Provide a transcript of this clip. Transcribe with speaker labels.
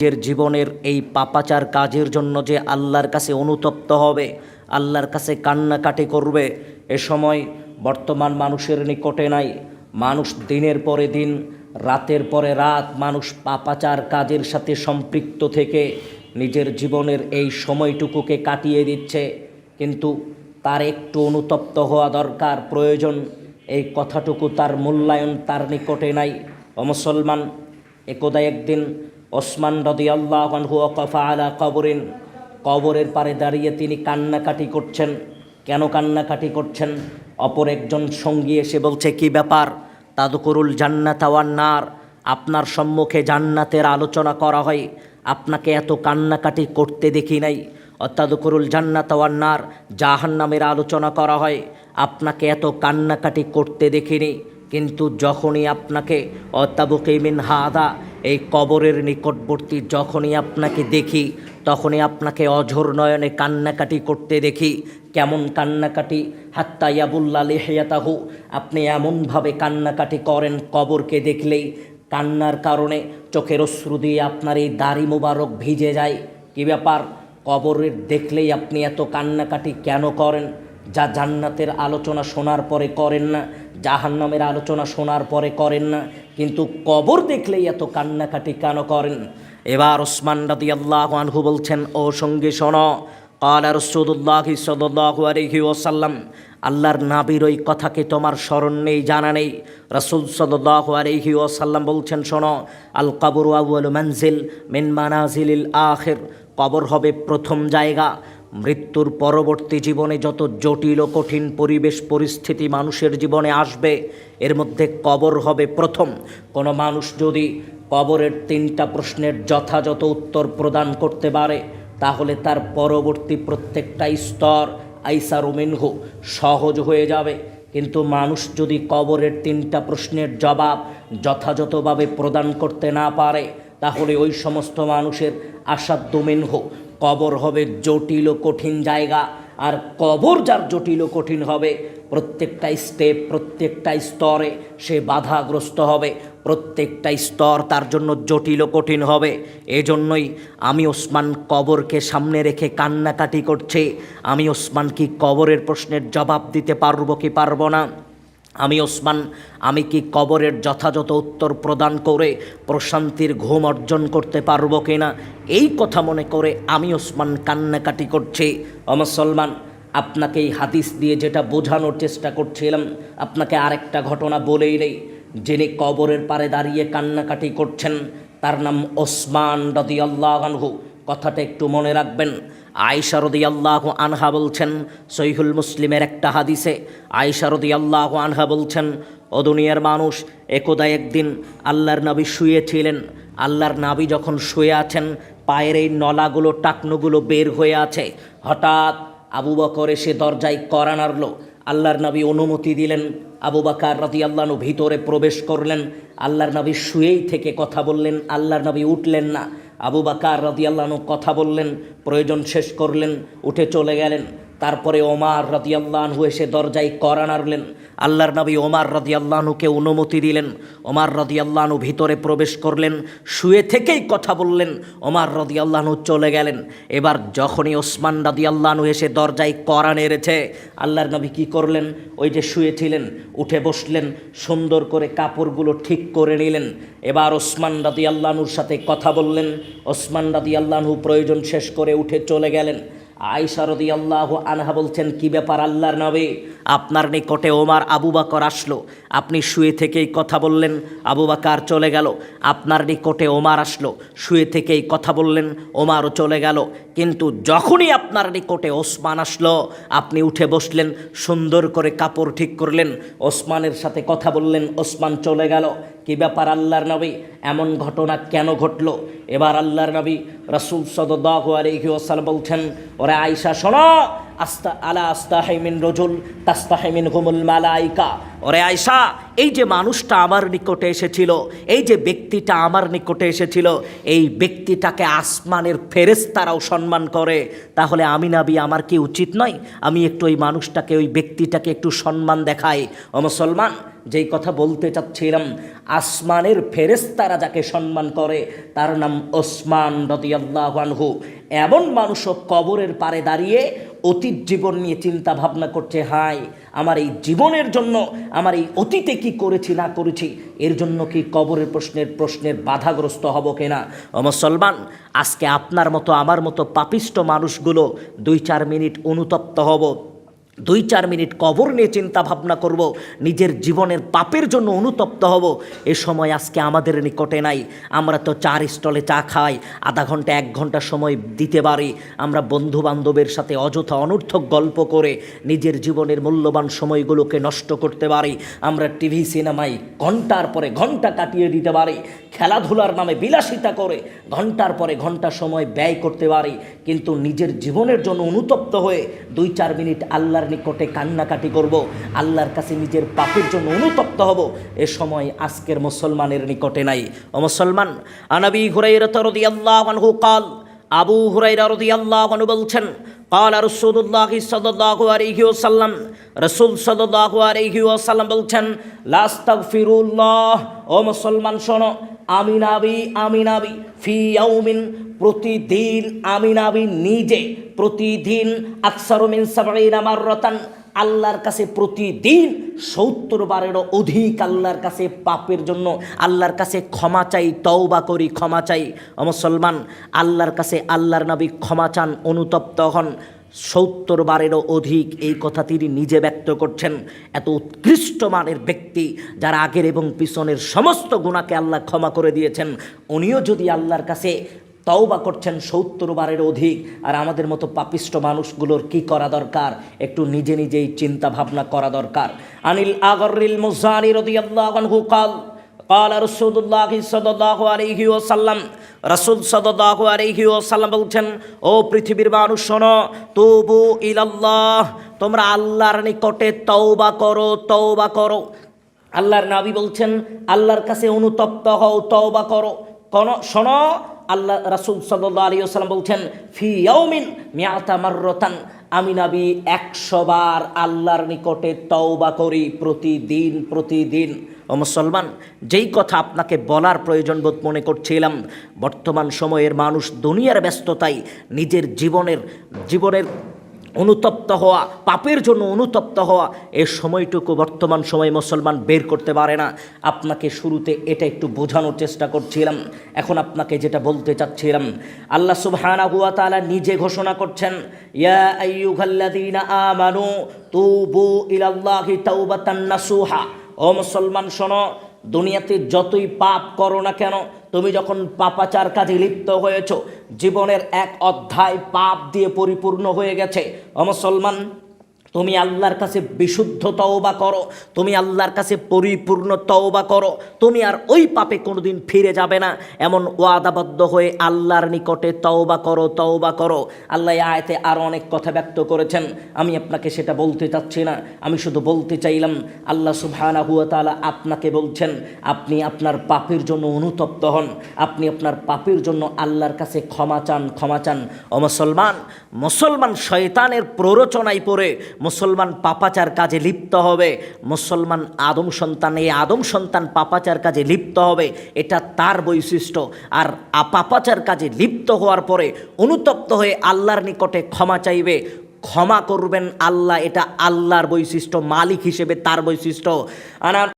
Speaker 1: নিজের জীবনের এই পাপাচার কাজের জন্য যে আল্লাহর কাছে অনুতপ্ত হবে, আল্লাহর কাছে কান্নাকাটি করবে, এ সময় বর্তমান মানুষের নিকটে নাই। মানুষ দিনের পরে দিন, রাতের পরে রাত মানুষ পাপাচার কাজের সাথে সম্পৃক্ত থেকে নিজের জীবনের এই সময়টুকুকে কাটিয়ে দিচ্ছে। কিন্তু তার একটু অনুতপ্ত হওয়া দরকার, প্রয়োজন। এই কথাটুকু তার মূল্যায়ন তার নিকটে নাই। ও মুসলমান, একদা একদিন ওসমান রদি আল্লাহু কফা আলা কবরিন। কবরের পারে দাঁড়িয়ে তিনি কান্নাকাটি করছেন। কেন কান্নাকাটি করছেন? অপর একজন সঙ্গী এসে বলছে, কি ব্যাপার? তাদুকুরুল জান্নাত নার। আপনার সম্মুখে জান্নাতের আলোচনা করা হয়। আপনাকে এত কান্নাকাটি করতে দেখি নাই। অত্যাদুকুরুল জান্নাত নার, জাহান্নামের আলোচনা করা হয়। আপনাকে এত কান্নাকাটি করতে দেখিনি। কিন্তু যখনই আপনাকে অত্যাবুকিমিন হাদা, এই কবরের নিকটবর্তী যখনই আপনাকে দেখি, তখনই আপনাকে অঝোর নয়নে কান্নাকাটি করতে দেখি। কেমন কান্নাকাটি? হাত্তা ইয়াবুল্লা লেহিয়াতাহু, আপনি এমনভাবে কান্নাকাটি করেন কবরকে দেখলেই। কান্নার কারণে চোখের অশ্রু দিয়ে আপনার এই দাড়ি মোবারক ভিজে যায়। কি ব্যাপার? কবরের দেখলেই আপনি এত কান্নাকাটি কেন করেন? যা জান্নাতের আলোচনা শোনার পরে করেন না। জাহান্নামের আলোচনা শোনার পরে করেন না, কিন্তু কবর দেখলেই এত কান্নাকাটি কেন করেন? এবার ওসমান রাদি আল্লাহ আনহু বলছেন, ও সঙ্গে শোনো কাল রসুল্লাহ সাল্লাহু আলহি ওসাল্লাম আল্লাহর নাবির ওই কথাকে তোমার স্মরণ নেই, জানা নেই। রসুল সাল্লাহ আলহি ওসাল্লাম বলছেন, শোনো আল কবর আউল মঞ্জিল মিন মানাজিল আখের, কবর হবে প্রথম জায়গা। মৃত্যুর পরবর্তী জীবনে যত জটিল ও কঠিন পরিবেশ পরিস্থিতি মানুষের জীবনে আসবে, এর মধ্যে কবর হবে প্রথম। কোনো মানুষ যদি কবরের তিনটা প্রশ্নের যথাযথ উত্তর প্রদান করতে পারে, তাহলে তার পরবর্তী প্রত্যেকটা স্তর আইসার মিনহু সহজ হয়ে যাবে। কিন্তু মানুষ যদি কবরের তিনটা প্রশ্নের জবাব যথাযথভাবে প্রদান করতে না পারে, তাহলে ওই সমস্ত মানুষের আসাধ্য মিনহু কবর হবে জটিল ও কঠিন জায়গা, আর কবর যার জটিল ও কঠিন হবে, প্রত্যেকটা স্টেপ, প্রত্যেকটা স্তরে সে বাধাগ্রস্ত হবে, প্রত্যেকটা স্তর তার জন্য জটিল ও কঠিন হবে। এজন্যই আমি ওসমান কবরকে সামনে রেখে কান্নাকাটি করছে। আমি ওসমান কি কবরের প্রশ্নের জবাব দিতে পারব কি পারব না? আমি ওসমান, আমি কি কবরের যথাযথ উত্তর প্রদান করে প্রশান্তির ঘুম অর্জন করতে পারব কিনা? এই কথা মনে করে আমি ওসমান কান্নাকাটি করছি। অমুসলমান আপনাকে এই হাদিস দিয়ে যেটা বোঝানোর চেষ্টা করছিলাম, আপনাকে আরেকটা ঘটনা বলেই নেই। যিনি কবরের পারে দাঁড়িয়ে কান্নাকাটি করছেন, তার নাম ওসমান রদি আল্লাহু কথাটা একটু মনে রাখবেন। আয়সা রদি আল্লাহ আনহা বলছেন, সহিহুল মুসলিমের একটা হাদিসে আয়সা রদি আল্লাহ আনহা বলছেন, ও দুনিয়ার মানুষ, একদা একদিন আল্লাহর নবী শুয়েছিলেন। আল্লাহর নাবি যখন শুয়ে আছেন, পায়ের এই নলাগুলো, টাকনুগুলো বের হয়ে আছে। হঠাৎ আবু বকর এসে দরজায় করা নাড়ল। আল্লাহর নবী অনুমতি দিলেন। আবু বাকার রাজি আল্লাহনু ভিতরে প্রবেশ করলেন। আল্লাহর নবী শুয়েই থেকে কথা বললেন। আল্লাহর নবী উঠলেন না। আবু বাকার রাজি আল্লাহনু কথা বললেন প্রয়োজন শেষ করলেন উঠে চলে গেলেন। তারপরে ওমার রাজি আল্লাহনু এসে দরজায় করা নাড়লেন আল্লাহর নবী ওমার রাজি আল্লাহনুকে অনুমতি দিলেন। ওমার রাজি আল্লাহনু ভিতরে প্রবেশ করলেন, শুয়ে থেকেই কথা বললেন। ওমার রাজি আল্লাহনু চলে গেলেন। এবার যখনই ওসমান রাজি আল্লাহনু এসে দরজায় করা নেড়েছে আল্লাহর নবী কি করলেন? ওই যে শুয়েছিলেন উঠে বসলেন, সুন্দর করে কাপড়গুলো ঠিক করে নিলেন। এবার ওসমান রাদি আল্লাহনুর সাথে কথা বললেন। ওসমান রাদি আল্লাহনু প্রয়োজন শেষ করে উঠে চলে গেলেন। আয়সা রদি আল্লাহ আনহা বলছেন কি ব্যাপার আল্লাহর নবী? আপনার নিকটে ওমার আবু বাকর আসলো। আপনি শুয়ে থেকেই কথা বললেন, আবু বাকার চলে গেল। আপনার নিকটে ওমার আসলো। শুয়ে থেকেই কথা বললেন, ওমারও চলে গেল। কিন্তু যখনই আপনার নিকটে ওসমান আসলো, আপনি উঠে বসলেন, সুন্দর করে কাপড় ঠিক করলেন, ওসমানের সাথে কথা বললেন, ওসমান চলে গেল। কি ব্যাপার আল্লাহর নবী? এমন ঘটনা কেন ঘটলো? এবার আল্লাহর নবী রাসুল সদাহ আলহি ওসাল বলছেন, ওরে আয়সা শোনো আস্তা আলা আস্তাহিমিন রজুল তাস্তাহিমিন হুমুল মালাইকা। ওরে আয়সা এই যে মানুষটা আমার নিকটে এসেছিল, এই যে ব্যক্তিটা আমার নিকটে এসেছিল, এই ব্যক্তিটাকে আসমানের ফেরেস্তারাও সম্মান করে, তাহলে আমি নাবি, আমার কি উচিত নয় আমি একটু ওই মানুষটাকে, ওই ব্যক্তিটাকে একটু সম্মান দেখাই? ও মুসলমান, যেই কথা বলতে চাচ্ছিলাম, আসমানের ফেরেস্তারা যাকে সম্মান করে, তার নাম ওসমান রদিয়াল্লাহ আনহু। এমন মানুষও কবরের পারে দাঁড়িয়ে অতীত জীবন নিয়ে চিন্তা ভাবনা করছে, হাই, আমার এই জীবনের জন্য, আমার এই অতীতে কি করেছি, না করেছি, এর জন্য কি কবরের প্রশ্নের প্রশ্নের বাধাগ্রস্ত হব কিনা? মুসলমান, আজকে আপনার মতো, আমার মতো পাপিষ্ট মানুষগুলো দুই চার মিনিট অনুতপ্ত হব। দুই চার মিনিট কবর নিয়ে চিন্তা ভাবনা করব, নিজের জীবনের পাপের জন্য অনুতপ্ত হব। এ সময় আজকে আমাদের নিকটে নাই। আমরা তো চার স্টলে চা খাই, আধা ঘণ্টা, এক ঘণ্টা সময় দিতে পারি। আমরা বন্ধু বান্ধবের সাথে অযথা অনর্থক গল্প করে নিজের জীবনের মূল্যবান সময়গুলোকে নষ্ট করতে পারি। আমরা টিভি, সিনেমায় ঘণ্টার পরে ঘণ্টা কাটিয়ে দিতে পারি। খেলাধুলার নামে বিলাসিতা করে ঘণ্টার পরে ঘণ্টা সময় ব্যয় করতে পারি। কিন্তু নিজের জীবনের জন্য অনুতপ্ত হয়ে দুই চার মিনিট আল্লাহর নিকটে কান্নাকাটি করব আল্লাহর কাছে নিজের পাপের জন্য অনুতপ্ত হব এ সময় আজকের মুসলমানের নিকটে নাই ও মুসলমান আনাবি হুরাইরাত রাদিয়াল্লাহু আনহু قال আবু হুরাইরা রাদিয়াল্লাহু আনহু বলছেন قال رسول الله صلى الله عليه وسلم রাসূল সাল্লাল্লাহু আলাইহি ওয়াসাল্লাম বলছেন লাস্তাগফিরুল্লাহ ও মুসলমান শোনো আমি নাবি আমি নাবি ফি ইয়াউমিন প্রতিদিন আমি নাবি নিজে, প্রতিদিন আকসারু মিন সাবঈনা মাররাতান, আল্লাহর কাছে প্রতিদিন সত্তর বারেরও অধিক আল্লাহর কাছে পাপের জন্য, আল্লাহর কাছে ক্ষমা চাই, তওবা করি, ক্ষমা চাই। মুসলমান, আল্লাহর কাছে আল্লাহর নবী ক্ষমা চান, অনুতপ্ত হন। সত্তর বারেরও অধিক এই কথা তিনি নিজে ব্যক্ত করছেন। এত উৎকৃষ্ট মানের ব্যক্তি, যারা আগের এবং পিছনের সমস্ত গুণাকে আল্লাহ ক্ষমা করে দিয়েছেন। উনিও যদি আল্লাহর কাছে তওবা করছেন সত্তর বারের অধিক আর আমাদের মতো পাপিষ্ট মানুষগুলোর কি করা দরকার একটু নিজে নিজেই চিন্তা ভাবনা করা দরকার আনিল আগরিল মুজানি রাদিয়াল্লাহু আনহু قال قال رسول الله صلى الله عليه وسلم রাসূল সাল্লাল্লাহু আলাইহি ওয়াসাল্লাম বলছেন ও পৃথিবীর মানুষ শোনো তুবু ইলাল্লাহ তোমরা আল্লাহর নিকটে তওবা করো তওবা করো আল্লাহর নবী বলছেন আল্লাহর কাছে অনুতপ্ত হও তওবা করো কোন শোনো আল্লাহ রাসুল সাল্লাহ আলী আসসালাম বলছেন, ফি ইয়াউমিন মিয়াতা মাররাতান। আমি নাবি একশো বার আল্লাহর নিকটে তওবা করি প্রতিদিন প্রতিদিন। ও মুসলমান, যেই কথা আপনাকে বলার প্রয়োজন বোধ মনে করছিলাম, বর্তমান সময়ের মানুষ দুনিয়ার ব্যস্ততায় নিজের জীবনের জীবনের অনুতপ্ত হওয়া, পাপের জন্য অনুতপ্ত হওয়া, এ সময়টুকু বর্তমান সময়ে মুসলমান বের করতে পারে না। আপনাকে শুরুতে এটা একটু বোঝানোর চেষ্টা করছিলাম। এখন আপনাকে যেটা বলতে চাচ্ছিলাম, আল্লাহ সুবহানা হুয়া তাআলা নিজে ঘোষণা করছেন, ইয়া আমানু ও মুসলমান শোনো, দুনিয়াতে যতই পাপ করো না কেন তুমি যখন পাপাচার কাজে লিপ্ত হয়েছ, জীবনের এক অধ্যায় পাপ দিয়ে পরিপূর্ণ হয়ে গেছে। ও মুসলমান তুমি আল্লাহর কাছে বিশুদ্ধ তওবা করো, তুমি আল্লাহর কাছে পরিপূর্ণ তওবা করো, তুমি আর ওই পাপে কোনোদিন ফিরে যাবে না। এমন ওয়াদাবদ্ধ হয়ে আল্লাহর নিকটে তওবা করো তওবা করো। আল্লাহ আয়তে আরও অনেক কথা ব্যক্ত করেছেন। আমি আপনাকে সেটা বলতে চাচ্ছি না। আমি শুধু বলতে চাইলাম, আল্লাহ সুবহানা হুয়া তাআলা আপনাকে বলছেন, আপনি আপনার পাপের জন্য অনুতপ্ত হন। আপনি আপনার পাপের জন্য আল্লাহর কাছে ক্ষমা চান ক্ষমা চান। ও মুসলমান মুসলমান শয়তানের প্ররোচনায় পড়ে মুসলমান পাপাচার কাজে লিপ্ত হবে। মুসলমান আদম সন্তান, এই আদম সন্তান পাপাচার কাজে লিপ্ত হবে। এটা তার বৈশিষ্ট্য। আর আপাপাচার পাপাচার কাজে লিপ্ত হওয়ার পরে অনুতপ্ত হয়ে আল্লাহর নিকটে ক্ষমা চাইবে। ক্ষমা করবেন আল্লাহ, এটা আল্লাহর বৈশিষ্ট্য, মালিক হিসেবে তার বৈশিষ্ট্য। আনা